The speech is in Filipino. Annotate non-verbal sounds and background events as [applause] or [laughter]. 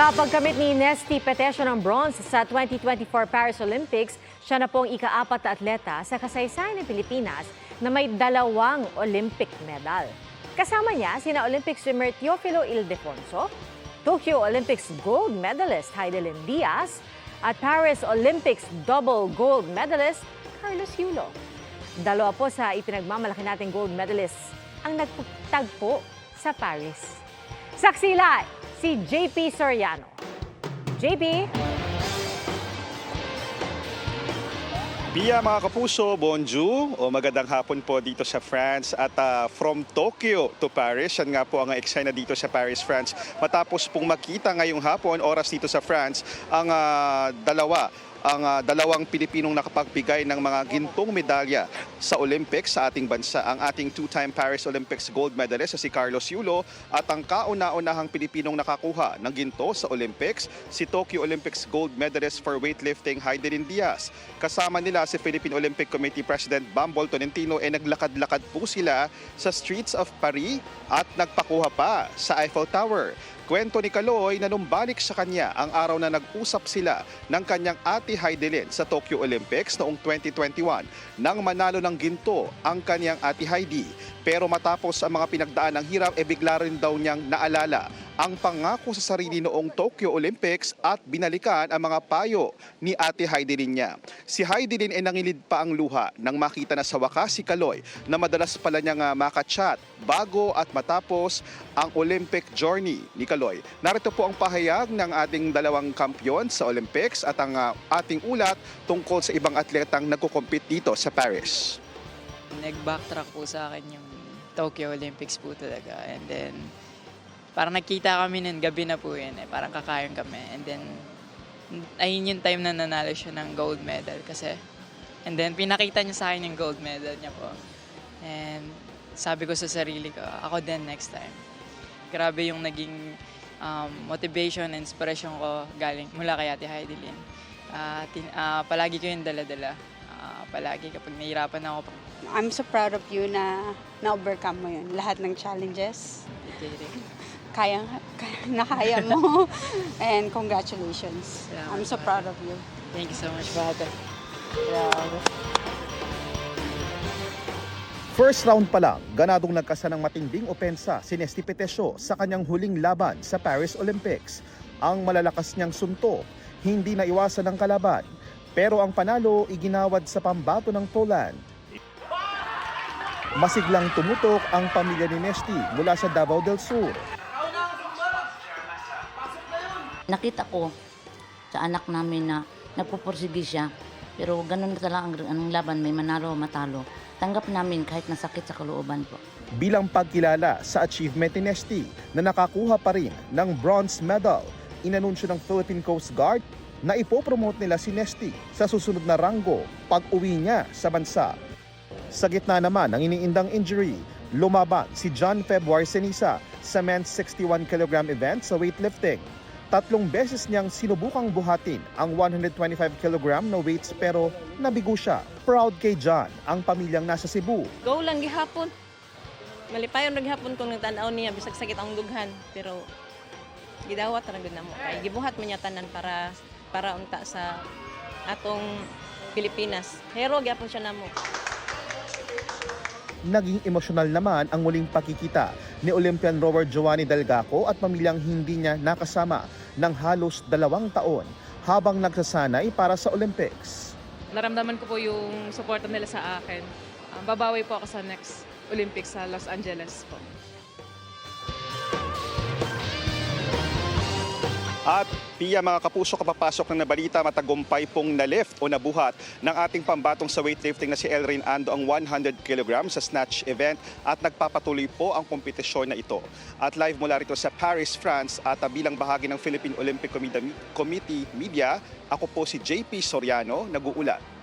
Sa pagkamit ni Nesty Petesio ng bronze sa 2024 Paris Olympics, siya na pong ikaapat na atleta sa kasaysayan ng Pilipinas na may dalawang Olympic medal. Kasama niya sina Olympic swimmer Teofilo Ildefonso, Tokyo Olympics gold medalist Heidelin Diaz, at Paris Olympics double gold medalist Carlos Yulo. Dalawa po sa ipinagmamalaki nating gold medalists ang nagtagpo sa Paris. Saksila, si JP Soriano. JP? Pia mga kapuso, bonjour o magandang hapon po dito sa France at ah, from Tokyo to Paris. Yan nga po ang eksena dito sa Paris, France. Matapos pong makita ngayong hapon, oras dito sa France, ang ah, dalawa ang ah, dalawang Pilipinong nakapagbigay ng mga gintong medalya sa Olympics sa ating bansa. Ang ating two-time Paris Olympics gold medalist si Carlos Yulo at ang kauna-unahang Pilipinong nakakuha ng ginto sa Olympics, si Tokyo Olympics gold medalist for weightlifting Heidelin Diaz. Kasama nila si Philippine Olympic Committee President Bambol Tolentino ay naglakad-lakad po sila sa streets of Paris at nagpakuha pa sa Eiffel Tower. Kwento ni Kaloy na nung balik sa kanya ang araw na nag-usap sila ng kanyang ate Heidelin sa Tokyo Olympics noong 2021 nang manalo ng ginto ang kanyang ate Heidi. Pero matapos ang mga pinagdaan ng hirap, e bigla rin daw niyang naalala ang pangako sa sarili noong Tokyo Olympics at binalikan ang mga payo ni ate Heidelin niya. Si Heidelin ay nangilid pa ang luha nang makita na sa wakas si Kaloy na madalas pala niyang ah, makachat bago at matapos ang Olympic journey ni Kaloy. Narito po ang pahayag ng ating dalawang kampyon sa Olympics at ang ah, ating ulat tungkol sa ibang atletang nagkukompete dito sa Paris. nag-backtrack po sa akin yung Tokyo Olympics po talaga. And then, parang nagkita kami nun, gabi na po yun eh. Parang kakain kami. And then, ayun yung time na nanalo siya ng gold medal kasi. And then, pinakita niya sa akin yung gold medal niya po. And sabi ko sa sarili ko, ako din next time. Grabe yung naging um, motivation and inspiration ko galing mula kay Ate Heidi Lin. Ah, tin- ah, palagi ko yung dala-dala. Ah, palagi kapag nahihirapan ako, I'm so proud of you na na-overcome mo yun. Lahat ng challenges, Kidding. Kaya, kaya [laughs] na kaya mo. [laughs] And congratulations. Salamat I'm so proud of you. Thank you so much, Father. Grabe. First round pa lang, ganadong nagkasa ng matinding opensa si Nesty Petesio sa kanyang huling laban sa Paris Olympics. Ang malalakas niyang suntok, hindi na iwasan ng kalaban. Pero ang panalo iginawad sa pambato ng Poland. Masiglang tumutok ang pamilya ni Nesty mula sa Davao del Sur. Nakita ko sa anak namin na nagpupursige siya. Pero ganun ka lang ang, ang laban, may manalo o matalo. Tanggap namin kahit nasakit sa kalooban po. bilang pagkilala sa achievement ni Nesty na nakakuha pa rin ng bronze medal. Inanunsyo ng Philippine Coast Guard na ipopromote nila si Nesty sa susunod na ranggo pag-uwi niya sa bansa. Sa gitna naman ng iniindang injury, lumaban si John February Senisa sa men's 61 kg event sa weightlifting. Tatlong beses niyang sinubukang buhatin ang 125 kg na weights pero nabigo siya. Proud kay John ang pamilyang nasa Cebu Go lang gihapon. Malipayon ra gihapon kung nagtanaw niya bisag sakit ang dughan pero gidawat ra gud namo kay gibuhat man niya tanan para para unta sa atong Pilipinas. Hero gyapon siya namo. Naging emosyonal naman ang muling pakikita ni Olympian rower Giovanni Delgaco at pamilyang hindi niya nakasama ng halos dalawang taon habang nagsasanay para sa Olympics. naramdaman ko po yung suporta nila sa akin. Ah, babawi po ako sa next Olympics sa Los Angeles po. At Pia mga kapuso kapapasok ng nabalita matagumpay pong na-lift o nabuhat ng ating pambatong sa weightlifting na si Elrin Ando ang 100 kg sa snatch event at nagpapatuloy po ang kompetisyon na ito. At live mula rito sa Paris, France at ah, bilang bahagi ng Philippine Olympic Committee Committee Media, ako po si JP Soriano, nag-uulat.